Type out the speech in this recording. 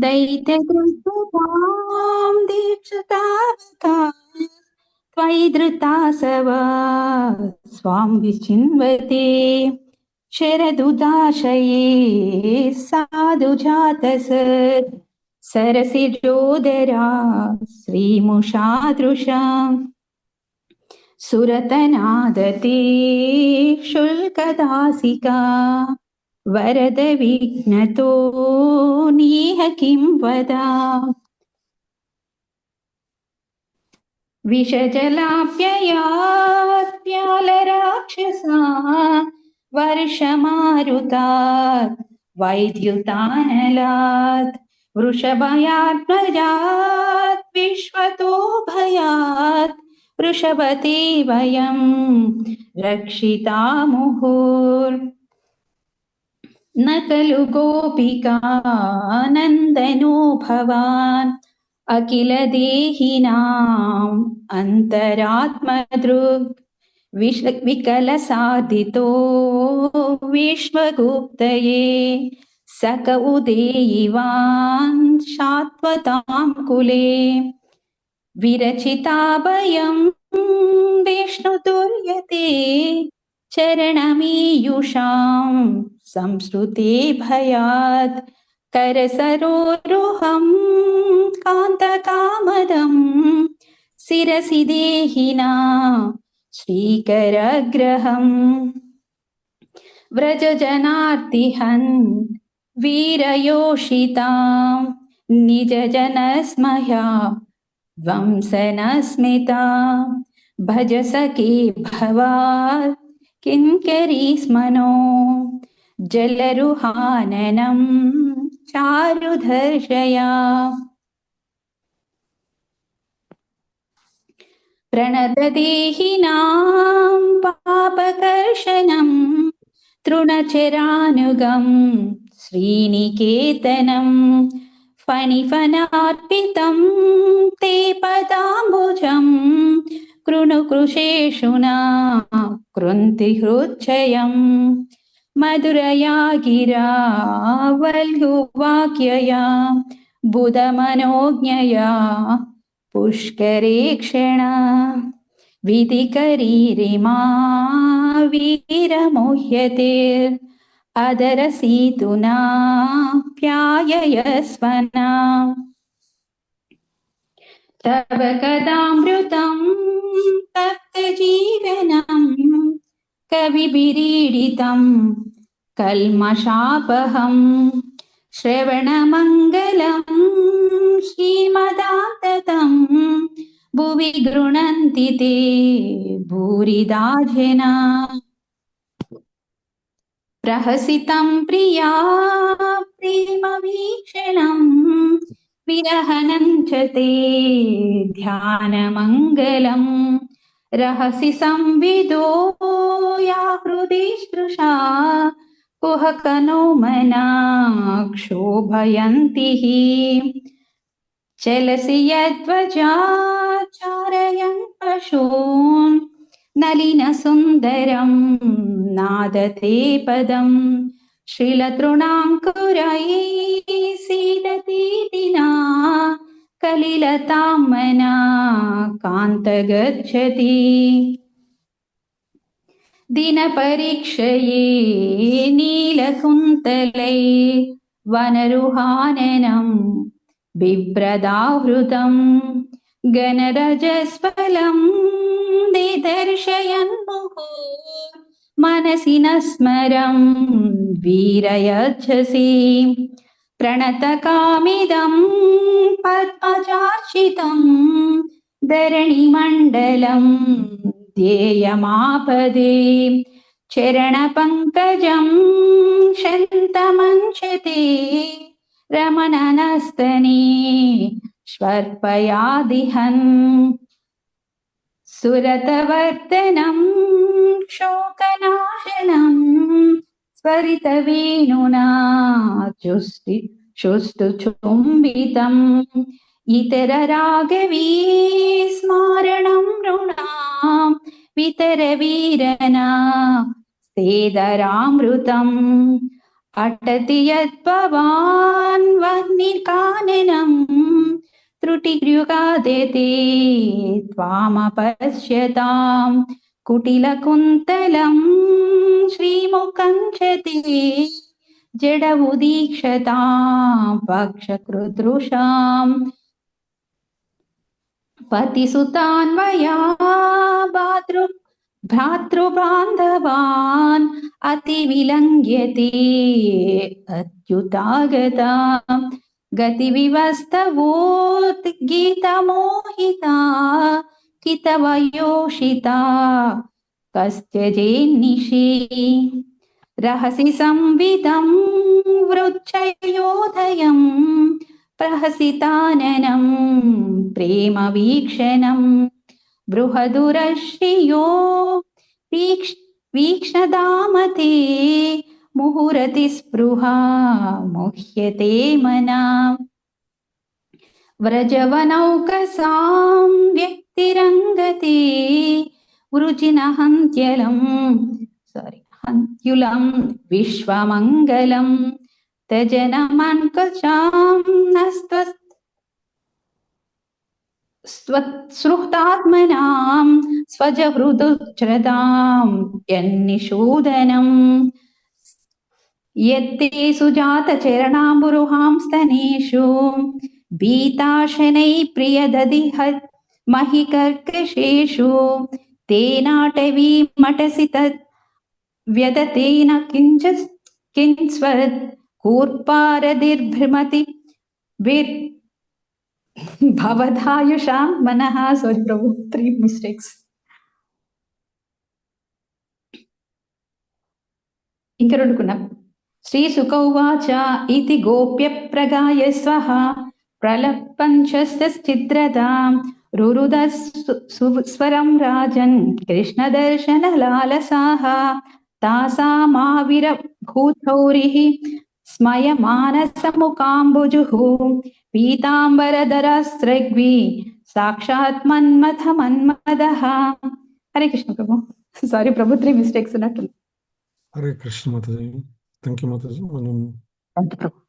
दैत्यदृष्टां दीक्षतावका त्वयि धृतासव स्वां विचिन्वते। शरदुदाशये साधु जातस सरसिजोदरा श्रीमुषादृशाम् सुरतनादते शुल्कदासिका वरदविघ्नतो नीह किं वदा? विषजलाप्ययात्प्यालराक्षसा वर्षमारुतात् वैद्युतानलात् वृषभयात्मजात् विश्वतो भयात् वृषभते वयं रक्षितामुहुर्। न खलु गोपिकानन्दनो भवान्। अखिलदेहिनाम् अन्तरात्मदृग् विश विकलसाधितो विश्वगुप्तये। सक उदेयिवान् शाश्वतां कुले। विरचिताभयं विष्णुतुर्यते चरणमीयुषां संस्कृते भयात् करसरोरुहं कान्तकामदं शिरसि देहिना श्रीकरग्रहम्। व्रजजनार्तिहन् वीरयोषितां निजजनस्मया ध्वंसनस्मिता भज सखे भवात्। किङ्करीस्मनो जलरुहाननं चारुधर्षया प्रणददेहिनां पापकर्षणं तृणचरानुगं श्रीनिकेतनं फणिफनार्पितं ते पदाम्बुजं कृणुकृशेषुना कृन्तिहृच्छयम् मधुरया गिरा वल्गुवाक्यया बुधमनोज्ञया पुष्करेक्षण विधिकरीरिमा वीरमुह्यते अदरसीतुना प्याययस्वना। तव कदामृतं तप्तजीवनम् कविभिरीडितं कल्मषापहम् श्रवणमङ्गलं श्रीमदान्ततं भुवि गृह्णन्ति ते भूरिदा जना प्रहसितं प्रिया प्रेमवीक्षणं विरहनं च ते ध्यानमङ्गलम् रहसि संविदो या हृदि स्पृशा कुहकनो मना क्षोभयन्ति चलसि यद्वजाचारयन् पशून् नलिनसुन्दरं नादते पदं। श्रीलतृणाङ्कुरैः सीदति दिना कलिलतां मना गच्छति दिनपरीक्षये नीलकुन्तलै वनरुहाननं बिभ्रदाहृतं गणरजस्फलं दिदर्शयन् मुहुः मनसि न स्मरं वीरयच्छसि प्रणतकामिदं पद्मजार्चितं धरणिमण्डलं ध्येयमापदे चरणपङ्कजं शन्तमञ्चते रमणनस्तने श्वर्पयादिहन् सुरतवर्तनं शोकनाशनं स्वरितवेणुना चुष्टि शुष्टु इतररागवी स्मारणं नृणां वितरवीरना सेदरामृतम् अटति यद्भवान् वह्निकानने कुटिगृगादते त्वामपश्यताम् कुटिलकुन्तलं श्रीमुखं च ते जड उदीक्षतां पक्षकृदृशाम् पतिसुतान्वया भातृ भ्रातृबान्धवान् अतिविलङ्घ्यते अत्युतागता गतिविवस्तवोद्गीतमोहिता कितवयोषिता कस्त्यजेन्निशि रहसि संविदं वृच्छयोदयम् प्रहसिताननं प्रेमवीक्षणं बृहदुरश्रियो वीक्ष वीक्षदामते मुहुरतिस्पृहा मुह्यते मना। व्रजवनौकसां व्यक्तिरङ्गते वृजिनहन्त्यलं सारी हन्त्युलं विश्वमङ्गलं त्यजेन मान्कजां स्वत्सृहतात्मनां स्वजहृदुच्छ्रदां यन्निषूदनं। यत्ते सुजातचरणाम्बुरुहांस्तनेषु प्रिय प्रियदधिह महि कर्कशेषु ते नाटवीमटसि तत् व्यदते किञ्च किञ्स्वत् కూర్పారదిర్భ్రమతి వీర్ భవధాయుషా మనహ సారీ ప్రభు త్రీ మిస్టేక్స్ ఇంకా రెండుకున్నాం. శ్రీ సుకౌవాచ ఇది గోప్య ప్రగాయ స్వహ ప్రలపంచశ్చిద్రతాం రురుద స్వరం రాజన్ కృష్ణ దర్శన లాలసాహ తాసామావిర భూచౌరి स्मयमानसमुकाम्बुजुः पीताम्बरधरस्रग्वि साक्षात् मन्मथ मन्मदः హరే కృష్ణ ప్రభు సారీ ప్రభు త్రీ మిస్టేక్స్ ఉన్నట్టు హరే కృష్ణ మాతాజీ థ్యాంక్ యూ మాతాజీ మనం థ్యాంక్ యూ ప్రభు